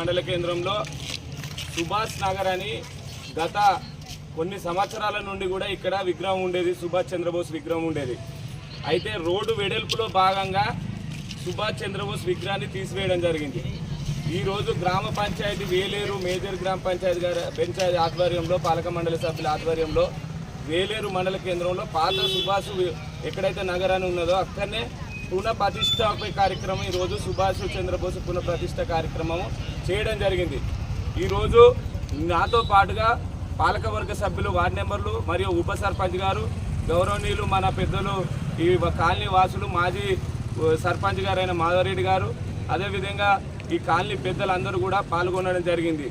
మండల కేంద్రంలో సుభాష్ నగర్ అని గత కొన్ని సంవత్సరాల నుండి కూడా ఇక్కడ విగ్రహం ఉండేది సుభాష్ చంద్రబోస్ విగ్రహం ఉండేది. అయితే రోడ్డు వెడల్పులో భాగంగా సుభాష్ చంద్రబోస్ విగ్రహాన్ని తీసివేయడం జరిగింది. ఈరోజు గ్రామ పంచాయతీ వేలేరు మేజర్ గ్రామ పంచాయతీ గారి పంచాయతీ ఆధ్వర్యంలో పాలక మండలి సభ్యుల ఆధ్వర్యంలో వేలేరు మండల కేంద్రంలో పాత సుభాష్ ఎక్కడైతే నగరాన్ని ఉన్నదో అక్కడనే పునఃప్రతిష్ట కార్యక్రమం ఈరోజు సుభాష్ చంద్రబోస్ పునఃప్రతిష్ట కార్యక్రమం చేయడం జరిగింది. ఈరోజు నాతో పాటుగా పాలకవర్గ సభ్యులు వార్డు మెంబర్లు మరియు ఉప సర్పంచ్ గారు గౌరవనీయులు మన పెద్దలు ఈ కాలనీ వాసులు మాజీ సర్పంచ్ గారైన మాధవరెడ్డి గారు అదేవిధంగా ఈ కాలనీ పెద్దలందరూ కూడా పాల్గొనడం జరిగింది.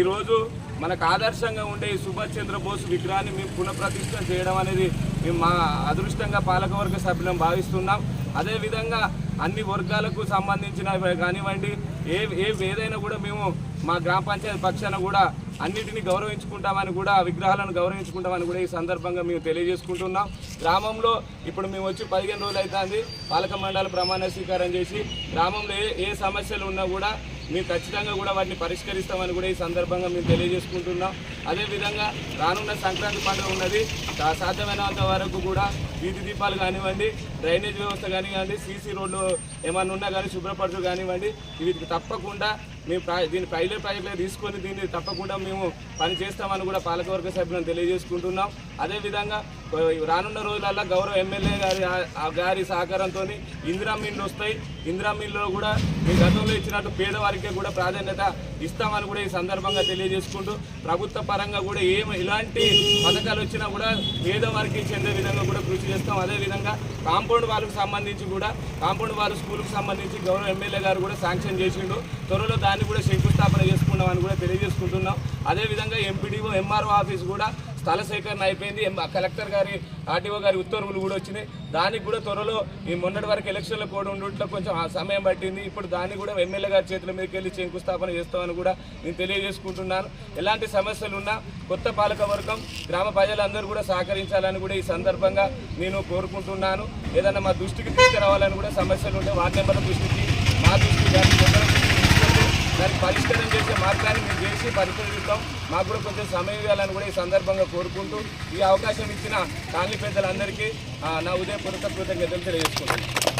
ఈరోజు మనకు ఆదర్శంగా ఉండే ఈ సుభాష్ చంద్రబోస్ విగ్రహాన్ని మేము పునఃప్రతిష్ఠ చేయడం అనేది మేము మా అదృష్టంగా పాలకవర్గ సభ్యులం భావిస్తున్నాం. అదేవిధంగా అన్ని వర్గాలకు సంబంధించిన కానివ్వండి ఏ ఏ ఏదైనా కూడా మేము మా గ్రామ పంచాయతీ పక్షాన కూడా అన్నిటిని గౌరవించుకుంటామని కూడా విగ్రహాలను గౌరవించుకుంటామని కూడా ఈ సందర్భంగా మేము తెలియజేసుకుంటున్నాం. గ్రామంలో ఇప్పుడు మేము వచ్చి పదిహేను రోజులు అవుతుంది పాలక మండలి ప్రమాణ స్వీకారం చేసి గ్రామంలో ఏ ఏ సమస్యలు ఉన్నా కూడా మేము ఖచ్చితంగా కూడా వాటిని పరిష్కరిస్తామని కూడా ఈ సందర్భంగా మేము తెలియజేసుకుంటున్నాం. అదేవిధంగా రానున్న సంక్రాంతి పండుగ ఉన్నది సాధ్యమైనంత వరకు కూడా వీధి దీపాలు కానివ్వండి డ్రైనేజ్ వ్యవస్థ కానివ్వండి సీసీ రోడ్లు ఏమన్నా ఉన్నా కానీ శుభ్రపరచు కానివ్వండి వీటికి తప్పకుండా మేము ప్రా- దీన్ని పైలట్ ప్రాజెక్టుగా తీసుకొని దీన్ని తప్పకుండా మేము పని చేస్తామని కూడా పాలకవర్గ సభ్యులను తెలియజేసుకుంటున్నాం. అదేవిధంగా రానున్న రోజులలో గౌరవ ఎమ్మెల్యే గారి ఆ- గారి సహకారంతో ఇందిరా మిల్లు వస్తాయి. ఇందిరా మిల్లులో కూడా మీ గతంలో ఇచ్చినట్టు పేదవారికే కూడా ప్రాధాన్యత ఇస్తామని కూడా ఈ సందర్భంగా తెలియజేసుకుంటూ ప్రభుత్వ పరంగా కూడా ఏం ఇలాంటి పథకాలు వచ్చినా కూడా పేదవారికి చెందే విధంగా కూడా కృషి చేస్తాం. అదేవిధంగా కాంపౌండ్ వాళ్ళకు సంబంధించి కూడా కాంపౌండ్ వాళ్ళ స్కూల్కి సంబంధించి గౌరవ ఎమ్మెల్యే గారు కూడా శాంక్షన్ చేసిండు. త్వరలో దాన్ని కూడా శంకుస్థాపన చేసుకున్నామని కూడా తెలియజేసుకుంటున్నాం. అదేవిధంగా ఎంపీడీఓ ఎంఆర్ఓ ఆఫీస్ కూడా స్థల సేకరణ అయిపోయింది. కలెక్టర్ గారి ఆర్టీఓ గారి ఉత్తర్వులు కూడా వచ్చినాయి. దానికి కూడా త్వరలో ఈ మొన్నటి వరకు ఎలక్షన్ల కూడా ఉండట్లో కొంచెం ఆ సమయం పట్టింది. ఇప్పుడు దాన్ని కూడా ఎమ్మెల్యే గారి చేతుల మీదకి వెళ్ళి శంకుస్థాపన చేస్తామని కూడా నేను తెలియజేసుకుంటున్నాను. ఎలాంటి సమస్యలు ఉన్నా కొత్త పాలక వర్గం గ్రామ ప్రజలందరూ కూడా సహకరించాలని కూడా ఈ సందర్భంగా నేను కోరుకుంటున్నాను. ఏదైనా మా దృష్టికి తీసుకురావాలని కూడా సమస్యలు ఉంటే వార్డు మెంబర్ల దృష్టికి మా దృష్టికి కానీ కొందరి దృష్టికి తీసుకెళ్తే దానికి పరిష్కారం చేసే మార్గాన్ని మేము చేసి పరిశీలిస్తాం. మాకు కూడా కొంచెం సమయం ఇవ్వాలని కూడా ఈ సందర్భంగా కోరుకుంటూ ఈ అవకాశం ఇచ్చిన కాలనీ పెద్దలందరికీ నా ఉదయపూర్వక కృతజ్ఞతలు తెలియజేసుకుంటున్నాను.